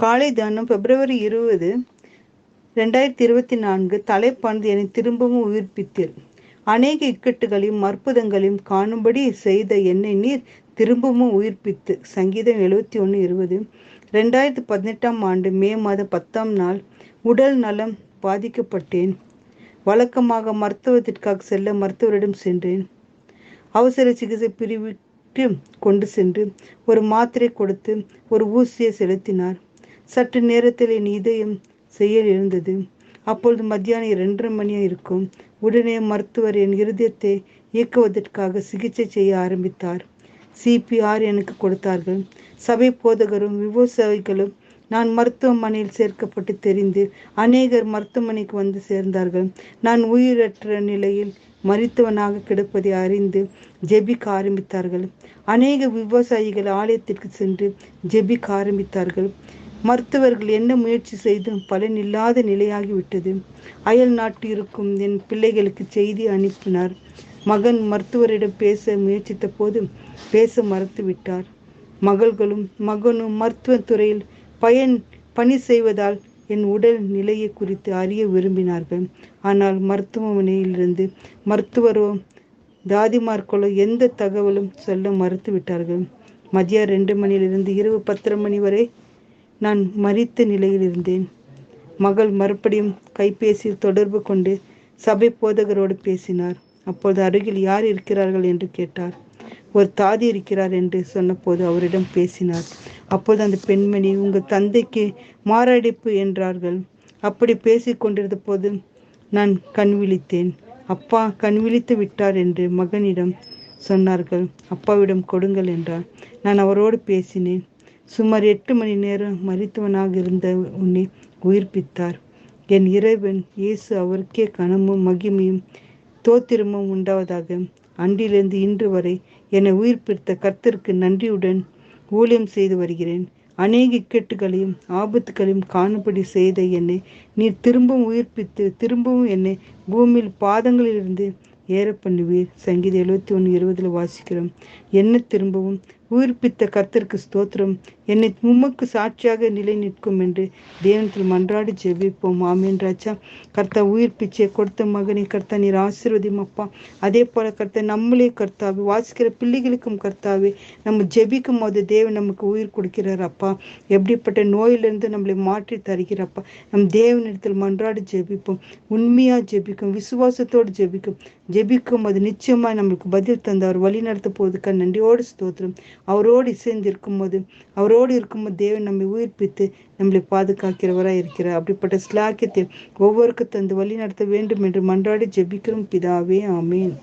காலை தானம் பிப்ரவரி இருபது ரெண்டாயிரத்தி இருபத்தி நான்கு தலைப்பானது என்னை திரும்பவும் உயிர்ப்பித்தீர். அநேக இக்கட்டுகளையும் அற்புதங்களையும் காணும்படி செய்த என்னை நீர் திரும்பவும் உயிர்ப்பித்து. சங்கீதம் எழுபத்தி ஒன்று இருபது ரெண்டாயிரத்தி பதினெட்டாம் ஆண்டு மே மாதம் பத்தாம் நாள் உடல் நலம் பாதிக்கப்பட்டேன். வழக்கமாக மருத்துவத்திற்காக செல்ல மருத்துவரிடம் சென்றேன். அவசர சிகிச்சை பிரிவுக்கு கொண்டு சென்று ஒரு மாத்திரை கொடுத்து ஒரு ஊசியை செலுத்தினார். சற்று நேரத்தில் என் இதயம் செயல் இருந்தது அப்பொழுது மத்தியானம் இரண்டரை மணியாக இருக்கும் உடனே மருத்துவர் என் இருதயத்தை இயக்குவதற்காக சிகிச்சை செய்ய ஆரம்பித்தார். சிபிஆர் எனக்கு கொடுத்தார்கள். சபை போதகரும் விவசாயிகளும் நான் மருத்துவமனையில் சேர்க்கப்பட்டு தெரிந்து அநேகர் மருத்துவமனைக்கு வந்து சேர்ந்தார்கள். நான் உயிரற்ற நிலையில் மருத்துவனாக கிடப்பதை அறிந்து ஜெபிக்க ஆரம்பித்தார்கள். அநேக விவசாயிகள் ஆலயத்திற்கு சென்று ஜெபிக்க ஆரம்பித்தார்கள். மருத்துவர்கள் என்ன முயற்சி செய்தும் பலன் இல்லாத நிலையாகிவிட்டது. அயல் நாட்டு இருக்கும் என் பிள்ளைகளுக்கு செய்தி அனுப்பினார். மகன் மருத்துவரிடம் பேச முயற்சித்த போது பேச மறுத்து விட்டார் மகள்களும் மகனும் மருத்துவ துறையில் பயன் பணி செய்வதால் என் உடல் நிலையை குறித்து அறிய விரும்பினார்கள். ஆனால் மருத்துவமனையிலிருந்து மருத்துவரோ தாதிமார்களோ எந்த தகவலும் சொல்ல மறுத்து விட்டார்கள் மதியம் ரெண்டு மணியிலிருந்து இரவு பத்தரை மணி வரை நான் மறித்த நிலையில் இருந்தேன். மகள் மறுபடியும் கைபேசியில் தொடர்பு கொண்டு சபை போதகரோடு பேசினார். அப்போது அருகில் யார் இருக்கிறார்கள் என்று கேட்டார். ஒரு தாதி இருக்கிறார் என்று சொன்னபோது அவரிடம் பேசினார். அப்போது அந்த பெண்மணி உங்கள் தந்தைக்கு மாரடைப்பு என்றார்கள். அப்படி பேசி கொண்டிருந்த போது நான் கண் விழித்தேன். அப்பா கண் விழித்து விட்டார் என்று மகனிடம் சொன்னார்கள். அப்பாவிடம் கொடுங்கள் என்றார். நான் அவரோடு பேசினேன். சுமார் எட்டு மணி நேரம் மருத்துவனாக இருந்த உன்னை உயிர்ப்பித்தார். என் இறைவன் இயேசு அவருக்கே கனமும் மகிமையும் தோத்திரமும் உண்டாவதாக. அன்றிலிருந்து இன்று வரை என்னை உயிர்ப்பித்த கர்த்தருக்கு நன்றியுடன் ஊழியம் செய்து வருகிறேன். அநேக இக்கட்டுகளையும் ஆபத்துகளையும் காணும்படி செய்த என்னை நீ திரும்பவும் உயிர்ப்பித்து திரும்பவும் என்னை பூமியில் பாதங்களிலிருந்து ஏற பண்ணுவீர். சங்கீத எழுபத்தி ஒன்று இருபதில் வாசிக்கிறோம். என்ன திரும்பவும் உயிர்ப்பித்த கர்த்தருக்கு ஸ்தோத்திரம். என்னை உமக்கு சாட்சியாக நிலை நிற்கும் என்று தேவனத்தில் மன்றாடி ஜெபிப்போம். ஆமீன் ராஜா. கர்த்தா உயிர் பிச்சை கொடுத்த மகனை கர்த்தா நீர் ஆசீர்வதியும் அப்பா. அதே போல கர்த்தா நம்மளே கர்த்தாவே வாசிக்கிற பிள்ளைகளுக்கும் கர்த்தாவே நம்ம ஜெபிக்கும் போது தேவன் நமக்கு உயிர் கொடுக்கிறார் அப்பா. எப்படிப்பட்ட நோயிலிருந்து நம்மளை மாற்றி தருகிறப்பா நம் தேவனிடத்தில் மன்றாடி ஜெபிப்போம். உண்மையா ஜெபிக்கும் விசுவாசத்தோடு ஜெபிக்கும். ஜெபிக்கும் அது நிச்சயமா நம்மளுக்கு பதில் தந்தார். வழி நடத்த போவதுக்கு நன்றியோடு ஸ்தோத்திரம். அவரோடு இசைந்திருக்கும் போது அவரோடு இருக்கும்போது தேவன் நம்மை உயிர்ப்பித்து நம்மளை பாதுகாக்கிறவராக இருக்கிறார். அப்படிப்பட்ட ஸ்லாக்கியத்தை ஒவ்வொருக்கு தந்து வழி நடத்த வேண்டும் என்று மன்றாடி ஜெபிக்கிறோம். பிதாவே ஆமேன்.